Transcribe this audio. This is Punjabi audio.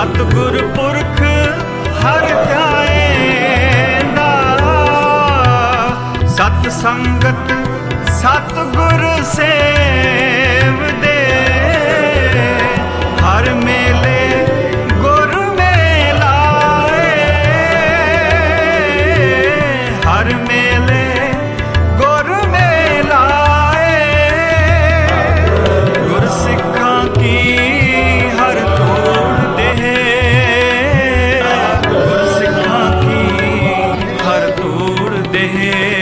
ਸਤਗੁਰ ਪੁਰਖ ਹਰ ਧਿਆਏ ਦਾ। ਸਤ ਸੰਗਤ ਸਤਿਗੁਰ ਸੇ Yeah.